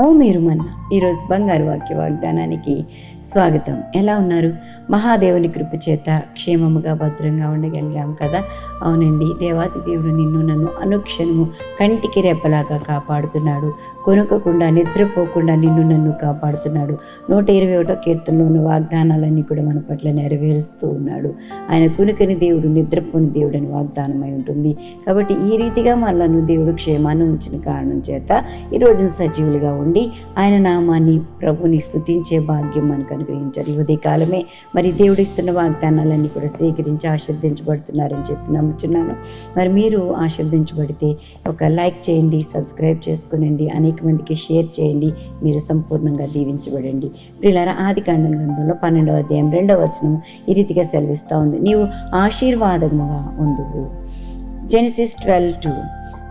ఓ మీరు మన్న ఈరోజు బంగారు వాక్య వాగ్దానానికి స్వాగతం. ఎలా ఉన్నారు? మహాదేవుని కృప చేత క్షేమముగా భద్రంగా ఉండగలిగాం కదా? అవునండి. దేవాది దేవుడు నిన్ను నన్ను అనుక్షణము కంటికి రెప్పలాగా కాపాడుతున్నాడు. కొనుక్కకుండా నిద్రపోకుండా నిన్ను నన్ను కాపాడుతున్నాడు. నూట ఇరవై ఒకటో కీర్తనలో ఉన్న వాగ్దానాలన్నీ కూడా మన పట్ల నెరవేరుస్తూ ఉన్నాడు. ఆయన కునుకని దేవుడు నిద్రపోని దేవుడు అని వాగ్దానమై ఉంటుంది. కాబట్టి ఈ రీతిగా మనలను దేవుడు క్షేమాన్ని ఉంచిన కారణం చేత ఈరోజు సజీవులుగా ఉండి ఆయన నామాన్ని ప్రభుని స్తుతించే భాగ్యం మనకు అనుగ్రహించారు. ఉదయకాలమే మరి దేవుడు ఇస్తున్న వాగ్దానాలన్నీ కూడా స్వీకరించి ఆశీర్దించబడుతున్నారని చెప్పి నమ్ముతున్నాను మరి మీరు ఆశీర్దించబడితే ఒక లైక్ చేయండి సబ్స్క్రైబ్ చేసుకునండి అనేక మందికి షేర్ చేయండి మీరు సంపూర్ణంగా దీవించబడండి. ప్రియులారా ఆది కాండం గ్రంథంలో పన్నెండవ అధ్యాయం రెండవ వచనం ఈ రీతిగా సెలవిస్తూ ఉంది. నీవు ఆశీర్వాదముగా ఉందువు Genesis twelve two.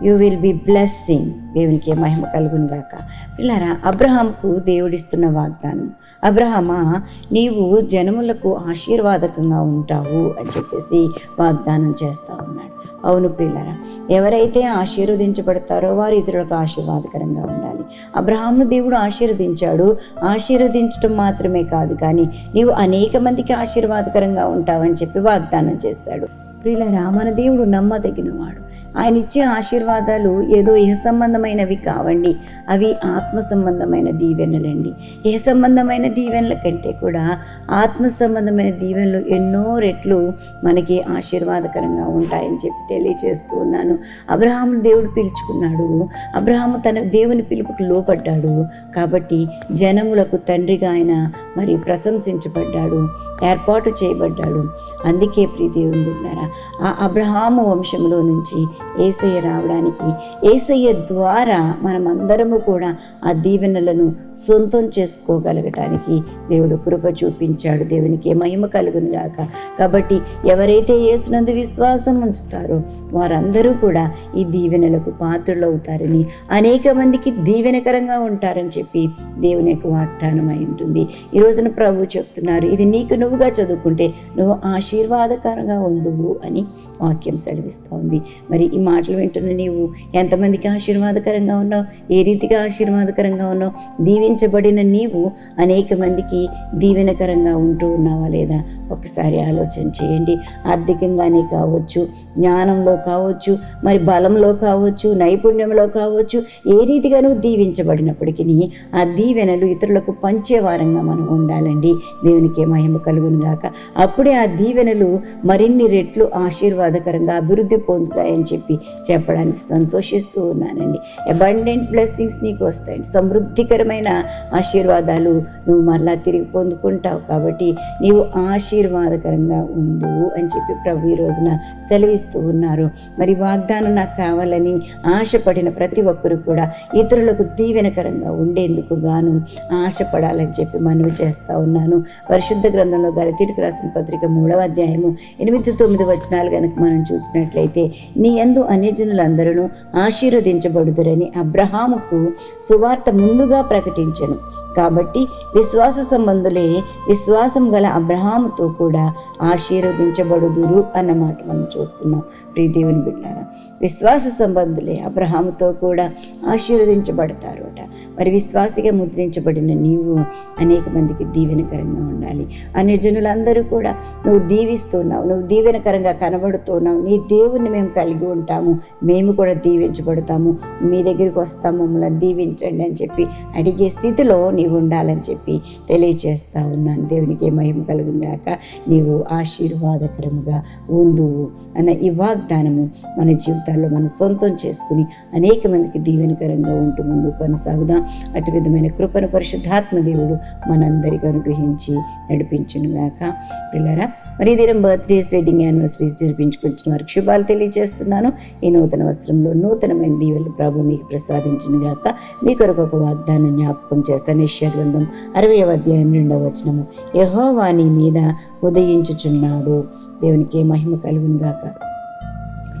You will be blessing దేవునికి మహిమ కలుగునుగాక పిల్లారా అబ్రహాంకు దేవుడిస్తున్న వాగ్దానం. అబ్రహమా నీవు జనములకు ఆశీర్వాదకంగా ఉంటావు అని చెప్పేసి వాగ్దానం చేస్తూ ఉన్నాడు. అవును పిల్లరా ఎవరైతే ఆశీర్వదించబడతారో వారు ఇతరులకు ఆశీర్వాదకరంగా ఉండాలి. అబ్రహాంను దేవుడు ఆశీర్వదించాడు. ఆశీర్వదించడం మాత్రమే కాదు కానీ నీవు అనేక మందికి ఆశీర్వాదకరంగా ఉంటావని చెప్పి వాగ్దానం చేశాడు. ప్రియులరా మన దేవుడు నమ్మదగినవాడు. ఆయన ఇచ్చే ఆశీర్వాదాలు ఏదో ఏ సంబంధమైనవి కావండి. అవి ఆత్మ సంబంధమైన దీవెనలండి. ఏ సంబంధమైన దీవెనల కంటే కూడా ఆత్మ సంబంధమైన దీవెనలు ఎన్నో రెట్లు మనకి ఆశీర్వాదకరంగా ఉంటాయని చెప్పి తెలియచేస్తూ ఉన్నాను. అబ్రహాము దేవుడు పిలుచుకున్నాడు. అబ్రహాము తన దేవుని పిలుపుకు లోపడ్డాడు కాబట్టి జనములకు తండ్రిగా ఆయన మరి ప్రశంసించబడ్డాడు. ఏర్పాటు చేయబడ్డాడు. అందుకే ప్రీ దేవుని బిడ్డారా ఆ అబ్రహాము వంశంలో నుంచి ఏసయ్య రావడానికి ఏసయ్య ద్వారా మనమందరము కూడా ఆ దీవెనలను సొంతం చేసుకోగలగటానికి దేవుడు కృప చూపించాడు. దేవునికి మహిమ కలుగును గాక. కాబట్టి ఎవరైతే యేసునందు విశ్వాసం ఉంచుతారో వారందరూ కూడా ఈ దీవెనలకు పాత్రలవుతారని అనేక మందికి దీవెనకరంగా ఉంటారని చెప్పి దేవుని యొక్క వాగ్దానమై ఉంటుంది. ఈ రోజున ప్రభు చెప్తున్నారు ఇది నీకు నువ్వుగా చదువుకుంటే నువ్వు ఆశీర్వాదకరంగా ఉందువు అని వాక్యం సెలవిస్తూ ఉంది. మరి ఈ మాటలు వింటున్న నీవు ఎంతమందికి ఆశీర్వాదకరంగా ఉన్నావు? ఏ రీతిగా ఆశీర్వాదకరంగా ఉన్నావు? దీవించబడిన నీవు అనేక మందికి దీవెనకరంగా ఉంటూ ఉన్నావా లేదా? ఒకసారి ఆలోచన చేయండి. ఆర్థికంగానే కావచ్చు జ్ఞానంలో కావచ్చు మరి బలంలో కావచ్చు నైపుణ్యంలో కావచ్చు ఏ రీతిగా నువ్వు దీవించబడినప్పటికీ ఆ దీవెనలు ఇతరులకు పంచేవారంగా మనం ఉండాలండి. దేవునికి మహిమ కలుగును గాక అప్పుడే ఆ దీవెనలు మరిన్ని రెట్లు ఆశీర్వాదకరంగా అభివృద్ధి పొందుతాయని చెప్పి చెప్పడానికి సంతోషిస్తూ ఉన్నానండి. అబండెంట్ బ్లెస్సింగ్స్ నీకు వస్తాయండి. సమృద్ధికరమైన ఆశీర్వాదాలు నువ్వు మరలా తిరిగి పొందుకుంటావు కాబట్టి నీవు ఆశీర్వాదకరంగా ఉండు అని చెప్పి ప్రభు ఈ రోజున సెలవిస్తూ ఉన్నారు. మరి వాగ్దానం నాకు కావాలని ఆశపడిన ప్రతి ఒక్కరు కూడా ఇతరులకు దీవెనకరంగా ఉండేందుకు గాను ఆశపడాలని చెప్పి మనవి చేస్తూ ఉన్నాను. పరిశుద్ధ గ్రంథంలో గల తీరుకు రాసిన పత్రిక మూడవ అధ్యాయము ఎనిమిది తొమ్మిది వచనాలు కనుక మనం చూసినట్లయితే నీ ఎందు అన్యజనులందరూ ఆశీర్వదించబడుదురని అబ్రహాముకు సువార్త ముందుగా ప్రకటించను. కాబట్టి విశ్వాస సంబంధులే విశ్వాసం గల అబ్రహాముతో కూడా ఆశీర్వదించబడుదురు అన్నమాట మనం చూస్తున్నాం. ప్రియదేవుని బిడ్డారా విశ్వాస సంబంధులే అబ్రహాముతో కూడా ఆశీర్వదించబడతారు అట మరి విశ్వాసిగా ముద్రించబడిన నీవు అనేక మందికి దీవెనకరంగా ఉండాలి. అనే జనులందరూ కూడా నువ్వు దీవిస్తున్నావు నువ్వు దీవెనకరంగా కనబడుతున్నావు నీ దేవుణ్ణి మేము కలిగి ఉంటాము మేము కూడా దీవించబడతాము మీ దగ్గరికి వస్తాము మమ్మల్ని దీవించండి అని చెప్పి అడిగే స్థితిలో నీవు ఉండాలని చెప్పి తెలియచేస్తా ఉన్నాను. దేవునికి మహిమ కలుగుగాక నీవు ఆశీర్వాదకరముగా ఉందు అన్న ఈ వాగ్దానము మన జీవితాల్లో మనం సొంతం చేసుకుని అనేక మందికి దీవెనకరంగా ఉంటూ ముందు కొనసాగుదాం. అటు విధమైన కృపను పరిశుద్ధాత్మ దేవుడు మనందరికీ అనుగ్రహించి నడిపించునుగాక పిల్లరా మరి దినం బర్త్డేస్ వెడ్డింగ్ యానివర్సరీస్ జరిపించుకుంటున్న వారికి శుభాలు తెలియజేస్తున్నాను. ఈ నూతన వస్త్రంలో నూతనమైన దీవెలు ప్రభు మీకు ప్రసాదించిన గాక. మీ కొరకు ఒక వాగ్దానం జ్ఞాపకం చేస్తాను. నిశ్చయ గ్రంథం అరవై అధ్యాయం రెండవ వచనము. యహోవా నీ మీద ఉదయించుచున్నాడు. దేవునికి మహిమ కలుగును గాక.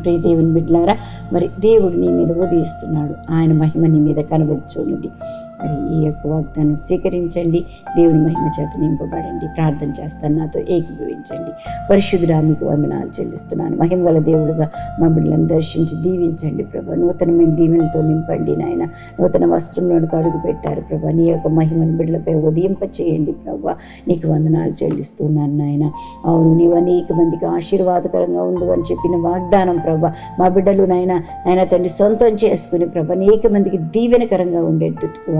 ప్రియ దేవుని బిడ్డలారా మరి దేవుడు నీ మీద ఉదయిస్తున్నాడు. ఆయన మహిమ నీ మీద కనబడుచున్నది. మరి ఈ యొక్క వాగ్దానం స్వీకరించండి. దేవుని మహిమ చేత నింపబడండి. ప్రార్థన చేస్తాను. నాతో ఏకీభవించండి. పరిశుద్ధుడా మీకు వందనాలు చెల్లిస్తున్నాను. మహిమ గల దేవుడుగా మా బిడ్డలను దర్శించి దీవించండి ప్రభా. నూతనమైన దీవెనలతో నింపండి నాయన. నూతన వస్త్రంలోనికి అడుగు పెట్టారు ప్రభా. నీ యొక్క మహిమను బిడ్డలపై ఉదయింప చేయండి ప్రభా. నీకు వందనాలు చెల్లిస్తున్నాను నాయన. అవును నీవు అనేక మందికి ఆశీర్వాదకరంగా ఉండు అని చెప్పిన వాగ్దానం ప్రభా. మా బిడ్డలు నాయన నాయన తండ్రి సొంతం చేసుకుని ప్రభా అనేక మందికి దీవెనకరంగా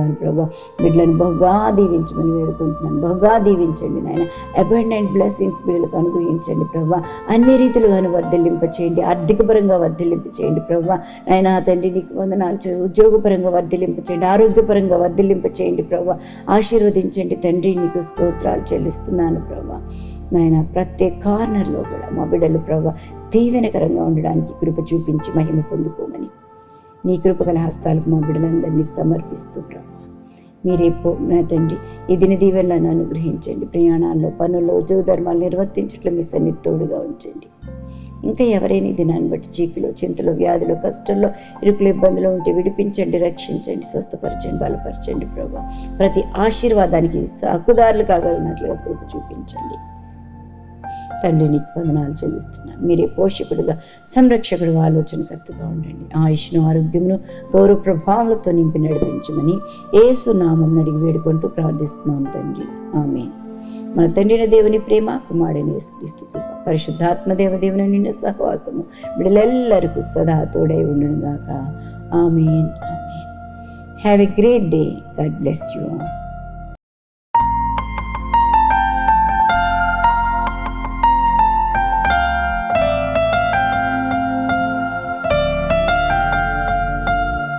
ఉండేటట్టుగా ప్రభా. బిడ్డలను బహుగా దీవించమని వేడుకుంటున్నాను. బహుగా దీవించండి నాయన. అబండెంట్ బ్లెస్సింగ్స్ బిడ్డలకు అనుగ్రహించండి ప్రభా. అన్ని రీతిలుగాను వర్ధలింప చేయండి ఆర్థికపరంగా వర్ధలింప చేయండి ప్రభా. నాయన తండ్రి నీకు వందనాలు ఉద్యోగపరంగా వర్ధలింప చేయండి ఆరోగ్యపరంగా వర్ధలింప చేయండి ప్రభా. ఆశీర్వదించండి తండ్రి నీకు స్తోత్రాలు చెల్లిస్తున్నాను ప్రభా. నాయన ప్రతి కార్నర్లో కూడా మా బిడ్డలు ప్రభా దీవెనకరంగా ఉండడానికి కృప చూపించి మహిమ పొందుకోమని. నీ కృపగల హస్తాలకు మా బిడ్డలందరినీ సమర్పిస్తూ ప్రభా. మీరే పో నా తండ్రి ఈ దిన దీవెనలను అనుగ్రహించండి. ప్రయాణాల్లో పనుల్లో ఉద్యోగ ధర్మాలు మీ సన్నిధి తోడుగా ఉంచండి. ఇంకా ఎవరైనా దినాన్ని బట్టి చీకులో చింతలు వ్యాధులు కష్టంలో ఇరుకులు ఇబ్బందులు ఉంటే విడిపించండి రక్షించండి స్వస్థపరచండి బలపరచండి ప్రభా. ప్రతి ఆశీర్వాదానికి సాకుదారులు కాగలిగినట్లుగా కృప చూపించండి. తండ్రి నీకు వందనాలు చెల్లిస్తున్నాను. మీరే పోషకుడుగా సంరక్షకుడుగా ఆలోచనకర్తగా ఉండండి. ఆయుష్ను ఆరోగ్యమును గౌరవ ప్రభావాలతో నింపి నడిపించమని ఏసు నామం అడిగి వేడుకుంటూ ప్రార్థిస్తున్నాం తండ్రి. ఆమె మన తండ్రిన దేవుని ప్రేమ కుమారుడిని యేసుక్రీస్తు కృప పరిశుద్ధాత్మ దేవదేవుని నిన్న సహవాసము బిడలెల్లరికూ సదా తోడై ఉండును గాక amen. Amen have a great day God bless you